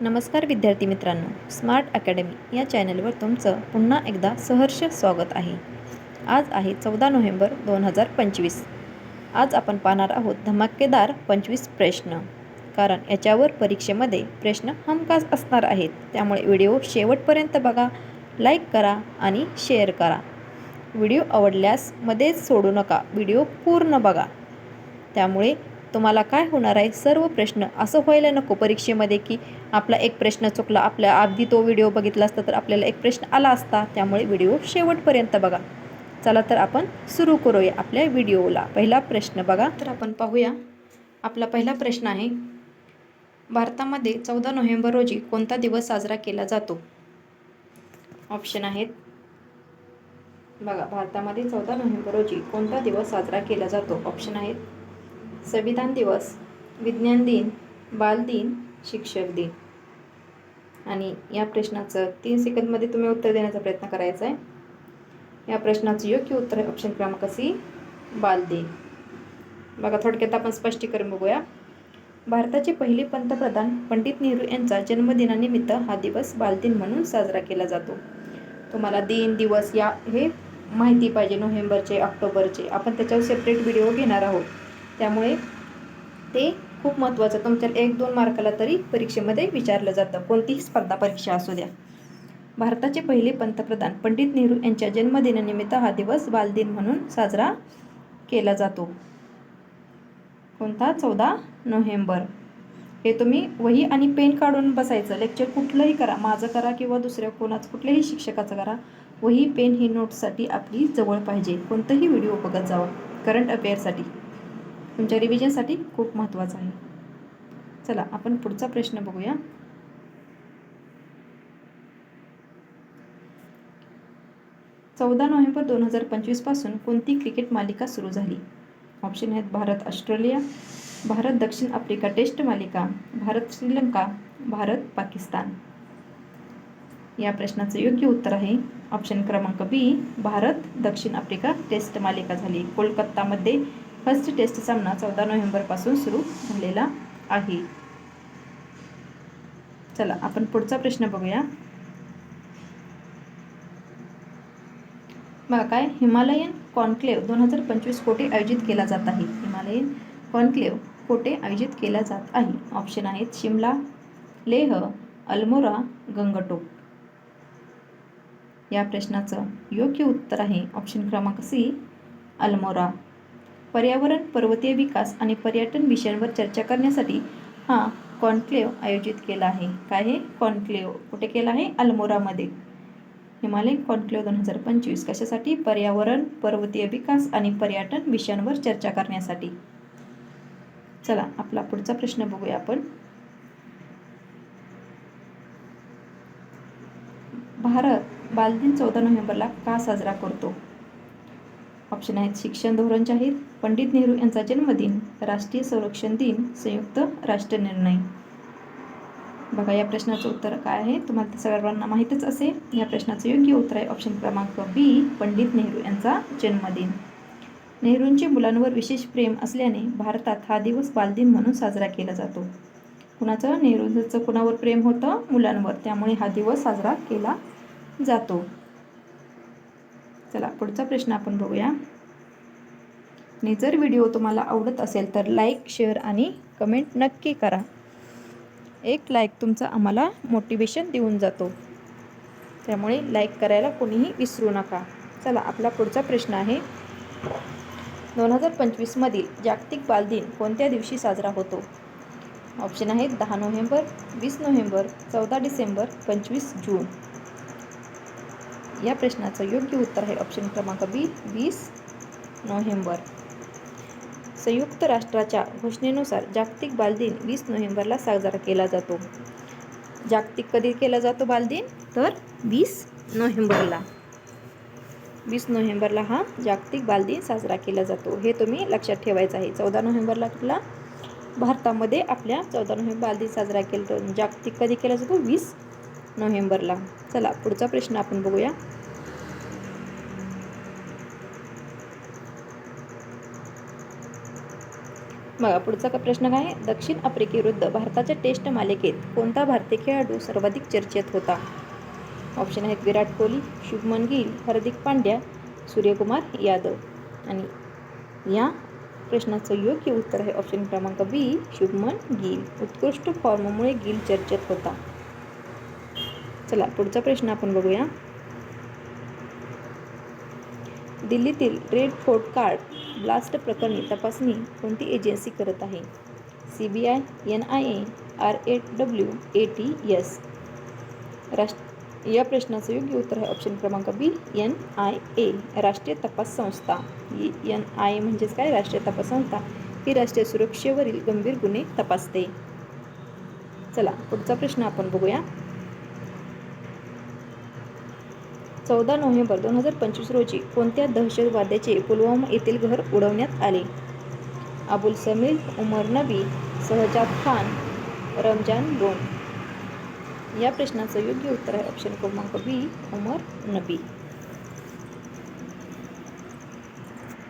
नमस्कार विद्यार्थी मित्रांनो स्मार्ट अकॅडमी या चॅनलवर तुमचं पुन्हा एकदा सहर्ष स्वागत आहे. आज आहे चौदा नोव्हेंबर दोन हजार पंचवीस. आज आपण पाहणार आहोत धमाकेदार पंचवीस प्रश्न. कारण याच्यावर परीक्षेमध्ये प्रश्न हमखास असणार आहेत. त्यामुळे व्हिडिओ शेवटपर्यंत बघा लाईक करा आणि शेअर करा. व्हिडिओ आवडल्यास मध्येच सोडू नका व्हिडिओ पूर्ण बघा. त्यामुळे तुम्हाला काय होणार आहे? सर्व प्रश्न असं व्हायला नको परीक्षेमध्ये की आपला एक प्रश्न चुकला आपल्या अगदी तो व्हिडिओ बघितला असता तर आपल्याला एक प्रश्न आला असता. त्यामुळे व्हिडिओ शेवटपर्यंत बघा. चला तर आपण सुरू करूया आपल्या व्हिडिओला पहिला प्रश्न बघा. तर आपण पाहूया. आपला पहिला प्रश्न आहे भारतामध्ये चौदा नोव्हेंबर रोजी कोणता दिवस साजरा केला जातो? ऑप्शन आहेत. बघा भारतामध्ये चौदा नोव्हेंबर रोजी कोणता दिवस साजरा केला जातो? ऑप्शन आहेत. संविधान दिवस विज्ञान दिन बालदिन शिक्षक दिन. आणि या प्रश्नाचं तीन सेकंदमध्ये तुम्ही उत्तर देण्याचा प्रयत्न करायचा आहे. या प्रश्नाचं योग्य उत्तर आहे ऑप्शन क्रमांक सी बालदिन बघा थोडक्यात आपण स्पष्टीकरण बघूया. भारताचे पहिले पंतप्रधान पंडित नेहरू यांचा जन्मदिनानिमित्त हा दिवस बालदिन म्हणून साजरा केला जातो. तुम्हाला दिन दिवस या हे माहिती पाहिजे नोव्हेंबरचे ऑक्टोबरचे. आपण त्याच्यावर सेपरेट व्हिडिओ घेणार आहोत. त्यामुळे ते खूप महत्त्वाचं. तुमच्या एक दोन मार्काला तरी परीक्षेमध्ये विचारलं जातं. कोणतीही स्पर्धा परीक्षा असू द्या. भारताचे पहिले पंतप्रधान पंडित नेहरू यांच्या जन्मदिनानिमित्त हा दिवस बालदिन म्हणून साजरा केला जातो. कोणता? चौदा नोव्हेंबर. हे तुम्ही वही आणि पेन काढून बसायचं. लेक्चर कुठलंही करा. माझं करा किंवा दुसऱ्या कोणाचं कुठल्याही शिक्षकाचं करा. वही पेन ही नोटसाठी आपली जवळ पाहिजे. कोणतंही व्हिडिओ बघत जावा. करंट अफेअरसाठी तुमच्या रिव्हिजनसाठी खूप महत्त्वाचं आहे. चला आपण पुढचा प्रश्न बघूया. चौदा नोव्हेंबर दोन हजार पंचवीसपासून कोणती क्रिकेट मालिका सुरू झाली? ऑप्शन आहेत भारत ऑस्ट्रेलिया भारत दक्षिण आफ्रिका टेस्ट मालिका भारत श्रीलंका भारत पाकिस्तान. या प्रश्नाचं योग्य उत्तर आहे. ऑप्शन क्रमांक बी भारत दक्षिण आफ्रिका टेस्ट मालिका झाली. कोलकातामध्ये फर्स्ट टेस्ट सामना चौदा नोव्हेंबरपासून सुरू झालेला आहे. चला आपण पुढचा प्रश्न बघूया. बघा काय हिमालयन कॉन्क्लेव दोन हजार पंचवीस कोठे आयोजित केला जात आहे? हिमालयन कॉन्क्लेव कोठे आयोजित केला जात आहे? ऑप्शन आहेत शिमला लेह अल्मोरा गंगटोक. या प्रश्नाचं योग्य उत्तर आहे ऑप्शन क्रमांक सी अल्मोरा. पर्यावरण पर्वतीय विकास आणि पर्यटन विषयांवर चर्चा करण्यासाठी हा कॉन्क्लेव आयोजित केला आहे. काय हे? कॉन्क्लेव. कुठे केला आहे? अल्मोरामध्ये. हिमालय कॉन्क्लेव दोन हजार पंचवीस. कशासाठी? पर्यावरण पर्वतीय विकास आणि पर्यटन विषयांवर चर्चा करण्यासाठी. चला आपला पुढचा प्रश्न बघूया आपण. भारत बालदिन चौदा नोव्हेंबरला का साजरा करतो? ऑप्शन आहेत शिक्षण धोरण जाहीर पंडित नेहरू यांचा जन्मदिन राष्ट्रीय संरक्षण दिन संयुक्त राष्ट्र निर्णय. बघा या प्रश्नाचं उत्तर काय आहे? तुम्हाला सर्वांना माहीतच असेल. या प्रश्नाचं योग्य उत्तर आहे ऑप्शन क्रमांक बी पंडित नेहरू यांचा जन्मदिन. नेहरूंचे मुलांवर विशेष प्रेम असल्याने भारतात हा दिवस बालदिन म्हणून साजरा केला जातो. कुणाचं? नेहरूंचं कुणावर प्रेम होतं? मुलांवर. त्यामुळे हा दिवस साजरा केला जातो. चला पुढचा प्रश्न आपण बघूया. आणि जर व्हिडिओ तुम्हाला आवडत असेल तर लाईक शेअर आणि कमेंट नक्की करा. एक लाईक तुमचा आम्हाला मोटिवेशन देऊन जातो. त्यामुळे लाईक करायला कोणीही विसरू नका. चला आपला पुढचा प्रश्न आहे. दोन हजार पंचवीसमधील जागतिक बालदिन कोणत्या दिवशी साजरा होतो? ऑप्शन आहेत दहा नोव्हेंबर वीस नोव्हेंबर चौदा डिसेंबर पंचवीस जून. या प्रश्नाचं योग्य उत्तर आहे ऑप्शन क्रमांक बी वीस नोव्हेंबर. संयुक्त राष्ट्राच्या घोषणेनुसार जागतिक बालदिन वीस नोव्हेंबरला साजरा केला जातो. जागतिक कधी केला जातो बालदिन? तर वीस नोव्हेंबरला. वीस नोव्हेंबरला हा जागतिक बालदिन साजरा केला जातो. हे तुम्ही लक्षात ठेवायचं आहे. चौदा नोव्हेंबरला कुठला? भारतामध्ये आपल्या चौदा नोव्हेंबर बालदिन साजरा केला जातो. जागतिक कधी केला जातो? वीस नोव्हेंबरला. चला पुढचा प्रश्न आपण बघूया. बघा पुढचा का प्रश्न काय? आहे दक्षिण आफ्रिकेविरुद्ध भारताच्या टेस्ट मालिकेत कोणता भारतीय खेळाडू सर्वाधिक चर्चेत होता? ऑप्शन आहेत विराट कोहली शुभमन गिल हार्दिक पांड्या सूर्यकुमार यादव. आणि या प्रश्नाचं योग्य उत्तर आहे ऑप्शन क्रमांक बी शुभमन गिल. उत्कृष्ट फॉर्ममुळे गिल चर्चेत होता. चला पुढचा प्रश्न आपण बघूया. दिल्लीतील रेड फोर्ट कार्ड ब्लास्ट प्रकरणी तपासणी कोणती एजन्सी करत आहे? C B I N I A R A W A T S. राष्ट्र या प्रश्नाचं योग्य उत्तर आहे ऑप्शन क्रमांक बी एन आय ए राष्ट्रीय तपास संस्था. एन आय ए म्हणजेच काय? राष्ट्रीय तपास संस्था. ही राष्ट्रीय सुरक्षेवरील गंभीर गुन्हे तपासते. चला पुढचा प्रश्न आपण बघूया. चौदा नोव्हेंबर दोन हजार पंचवीस रोजी कोणत्या दहशतवाद्याचे पुलवामा येथील घर उडवण्यात आले? अबुल समीर उमर नबी सहजाद खान रमजान लोन या प्रश्नाचं योग्य उत्तर आहे ऑप्शन क्रमांक बी उमर नबी.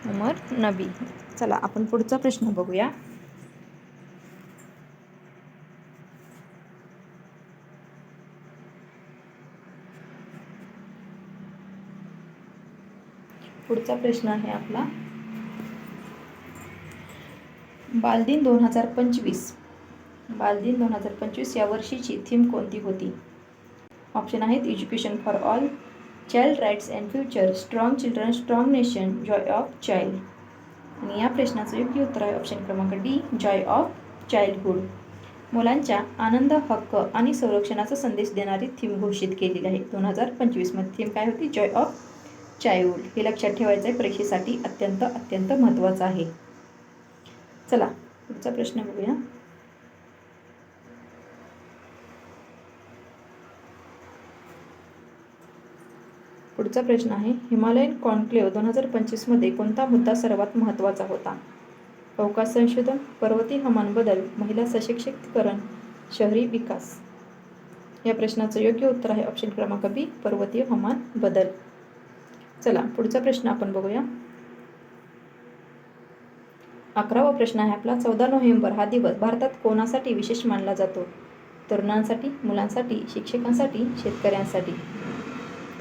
उमर नबी. चला आपण पुढचा प्रश्न बघूया. पुढचा प्रश्न आहे आपला. बालदिन दोन हजार पंचवीस. बालदिन दोन हजार पंचवीस या वर्षीची थीम कोणती होती? ऑप्शन आहेत education for all child rights and future strong children strong nation joy of child. आणि या प्रश्नाचं योग्य उत्तर आहे ऑप्शन क्रमांक डी जॉय ऑफ चाइल्डहुड. मुलांच्या आनंद हक्क आणि संरक्षणाचा संदेश देणारी थीम घोषित केलेली आहे. दोन हजार पंचवीसमध्ये थीम काय होती? जॉय ऑफ चाइल्ड हे लक्षात ठेवायचं आहे परीक्षेसाठी अत्यंत अत्यंत महत्त्वाचं आहे. चला पुढचा प्रश्न बघूया. पुढचा प्रश्न आहे हिमालयन कॉन्क्लेव्ह दोन हजार पंचवीसमध्ये कोणता मुद्दा सर्वात महत्त्वाचा होता? अवकाश संशोधन पर्वतीय हवामान बदल महिला सशक्तीकरण शहरी विकास. या प्रश्नाचं योग्य उत्तर आहे ऑप्शन क्रमांक बी पर्वतीय हवामान बदल. चला पुढचा प्रश्न आपण बघूया. अकरावा प्रश्न आहे आपला चौदा नोव्हेंबर हा दिवस भारतात कोणासाठी विशेष मानला जातो? तरुणांसाठी मुलांसाठी शिक्षकांसाठी शेतकऱ्यांसाठी?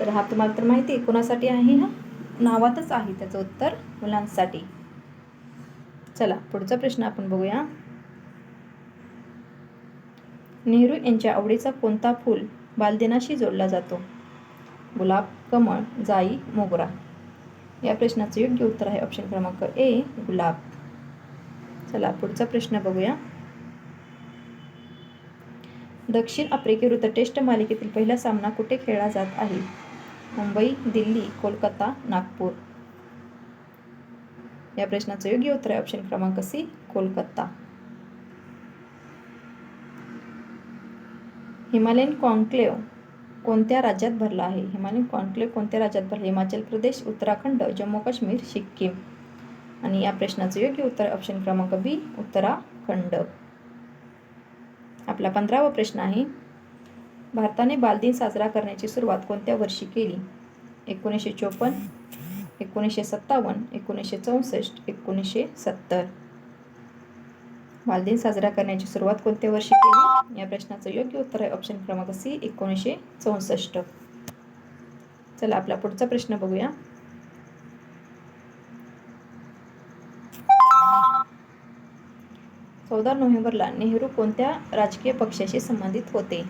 तर हा तुम्हाला तर माहिती आहे कोणासाठी आहे हा? नावातच आहे त्याचं उत्तर मुलांसाठी. चला पुढचा प्रश्न आपण बघूया. नेहरू यांच्या आवडीचा कोणता फूल बालदिनाशी जोडला जातो? गुलाब कमळ जाई मोगरा. या प्रश्नाचं योग्य उत्तर आहे ऑप्शन क्रमांक ए गुलाब. चला पुढचा प्रश्न बघूया. दक्षिण आफ्रिकेविरुद्ध टेस्ट मालिकेतील पहिला सामना कुठे खेळला जात आहे? मुंबई दिल्ली कोलकाता नागपूर. या प्रश्नाचं योग्य उत्तर आहे ऑप्शन क्रमांक सी कोलकाता. हिमालयन कॉन्क्लेव्ह कोणत्या राज्यात भरला आहे? हिमालयन कॉन्क्लेव्ह कोणत्या राज्यात भरला हिमाचल प्रदेश उत्तराखंड जम्मू काश्मीर सिक्कीम. आणि या प्रश्नाचं योग्य उत्तर ऑप्शन क्रमांक बी उत्तराखंड. आपला पंधरावा प्रश्न आहे भारताने बालदिन साजरा करण्याची सुरुवात कोणत्या वर्षी केली? एकोणीसशे चोपन्न एकोणीसशे सत्तावन्न एकोणीसशे चौसष्ट एकोणीसशे सत्तर. बालदिन साजरा करण्याची सुरुवात कोणत्या वर्षी केली? या प्रश्नाचं योग्य उत्तर आहे ऑप्शन क्रमांक सी एकोणीसशे चौसष्ट. चला आपला पुढचा प्रश्न बघूया. चौदा नोव्हेंबरला नेहरू कोणत्या राजकीय पक्षाशी संबंधित होते?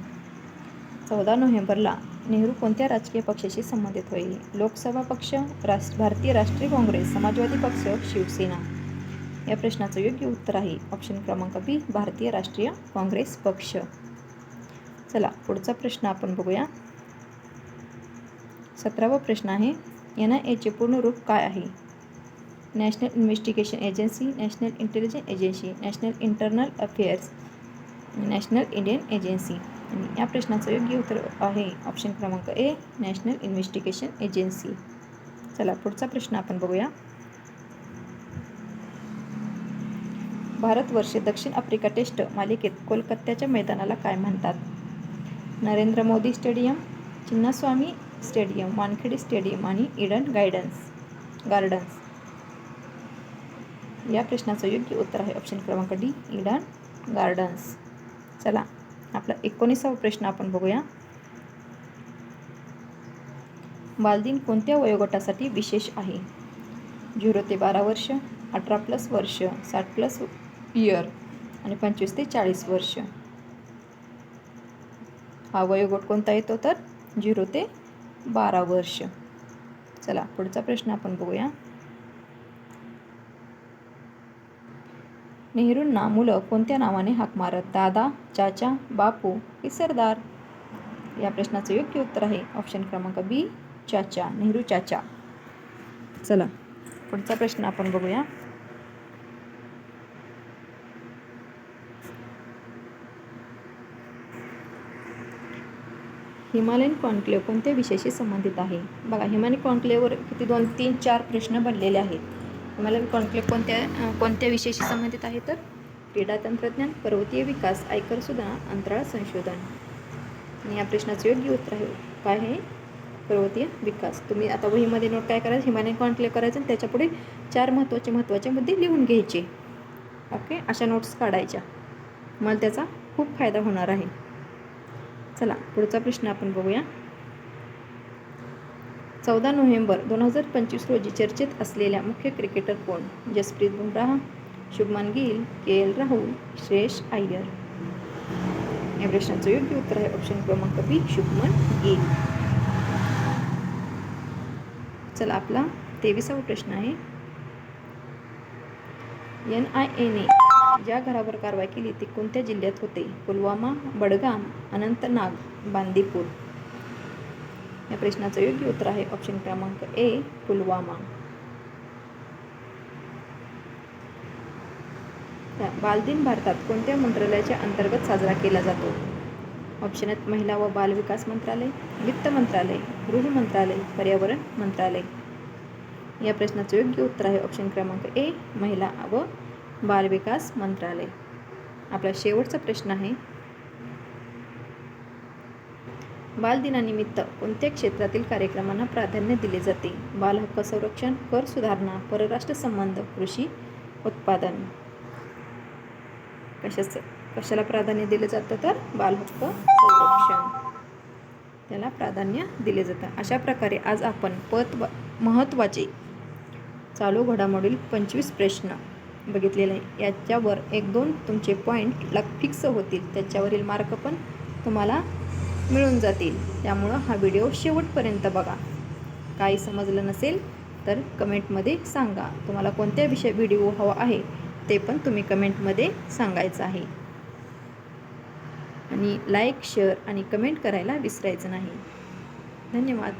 चौदा नोव्हेंबरला नेहरू कोणत्या राजकीय पक्षाशी संबंधित होईल? लोकसभा पक्ष राष्ट्र भारतीय राष्ट्रीय काँग्रेस समाजवादी पक्ष शिवसेना. या प्रश्नाचं योग्य उत्तर आहे. ऑप्शन क्रमांक बी भारतीय राष्ट्रीय काँग्रेस पक्ष. चला पुढचा प्रश्न आपण बघूया. सतरावा प्रश्न आहे एन आय एचे पूर्ण रूप काय आहे? National investigation agency national intelligence agency national internal affairs national Indian agency आणि या प्रश्नाचं योग्य उत्तर आहे. ऑप्शन क्रमांक ए नॅशनल इन्व्हेस्टिगेशन एजन्सी चला पुढचा प्रश्न आपण बघूया. भारतवर्ष दक्षिण आफ्रिका टेस्ट मालिकेत कोलकात्याच्या मैदानाला काय म्हणतात? Narendra Modi stadium Chinnaswamy stadium Wankhede stadium आणि इडन गायडन्स गार्डन्स. या प्रश्नाचं योग्य उत्तर आहे ऑप्शन क्रमांक डी इडन गार्डन्स. चला आपला एकोणीसावा प्रश्न आपण बघूया. बालदिन कोणत्या वयोगटासाठी विशेष आहे? झिरो ते बारा वर्ष अठरा प्लस वर्ष साठ प्लस इयर आणि पंचवीस ते चाळीस वर्ष. हा वयोगट कोणता येतो तर? झिरो ते बारा वर्ष. चला पुढचा प्रश्न आपण बघूया. नेहरूंना मुलं कोणत्या नावाने हाक मारत? दादा चाचा बापू की सरदार? या प्रश्नाचं योग्य उत्तर आहे. ऑप्शन क्रमांक बी चाचा नेहरू चाचा. चला पुढचा प्रश्न आपण बघूया. हिमालयन कॉन्क्लेव कोणत्या विषयाशी संबंधित आहे? बघा हिमालयन कॉन्क्लेवर किती दोन तीन चार प्रश्न बनलेले आहेत. हिमालयन कॉन्क्लेव कोणत्या कोणत्या विषयाशी संबंधित आहे तर? क्रीडा तंत्रज्ञान पर्वतीय विकास आयकर सुधारणा अंतराळ संशोधन. आणि या प्रश्नाचं योग्य उत्तर आहे काय आहे? पर्वतीय विकास. तुम्ही आता वहीमध्ये नोट काय करायचं हिमालयन कॉन्क्लेव करायचं आणि त्याच्यापुढे चार महत्त्वाचे महत्त्वाचे मुद्दे लिहून घ्यायचे. ओके? अशा नोट्स काढायच्या. मला त्याचा खूप फायदा होणार आहे. चला पुढचा प्रश्न आपण बघूया. चौदा नोव्हेंबर दोन हजार पंचवीस रोजी चर्चेत असलेल्या मुख्य क्रिकेटर कोण? Jasprit Bumrah Shubman Gill K L Rahul Shreyas Iyer. या प्रश्नाचं योग्य उत्तर आहे ऑप्शन क्रमांक बी शुभमन गिल. चला आपला तेविसावा प्रश्न आहे. एन आय एने ज्या घरावर कारवाई केली ती कोणत्या जिल्ह्यात होते? पुलवामा बडगाम अनंतनाग बांदीपूर. या प्रश्नाचं योग्य उत्तर आहे ऑप्शन क्रमांक ए पुलवामा. बालदिन भारतात कोणत्या मंत्रालयाच्या अंतर्गत साजरा केला जातो? ऑप्शन आहेत महिला व बाल विकास मंत्रालय वित्त मंत्रालय गृह मंत्रालय पर्यावरण मंत्रालय. या प्रश्नाचं योग्य उत्तर आहे ऑप्शन क्रमांक ए महिला व बालविकास मंत्रालय. आपला शेवटचा प्रश्न आहे. बालदिनानिमित्त कोणत्या क्षेत्रातील कार्यक्रमांना प्राधान्य दिले जाते? बालहक्क संरक्षण कर सुधारणा परराष्ट्र संबंध कृषी उत्पादन. कशाचं? कशाला प्राधान्य दिलं जातं तर? बालहक्क संरक्षण. त्याला प्राधान्य दिले जातं. अशा प्रकारे आज आपण पत महत्त्वाचे चालू घडामोडील पंचवीस प्रश्न बघितलेलं आहे. याच्यावर एक दोन तुमचे पॉईंट लग फिक्स होतील. त्याच्यावरील मार्क पण तुम्हाला मिळून जातील. त्यामुळं हा व्हिडिओ शेवटपर्यंत बघा. काही समजलं नसेल तर कमेंटमध्ये सांगा. तुम्हाला कोणत्या विषय व्हिडिओ हवा आहे ते पण तुम्ही कमेंटमध्ये सांगायचं आहे. आणि लाईक शेअर आणि कमेंट करायला विसरायचं नाही. धन्यवाद.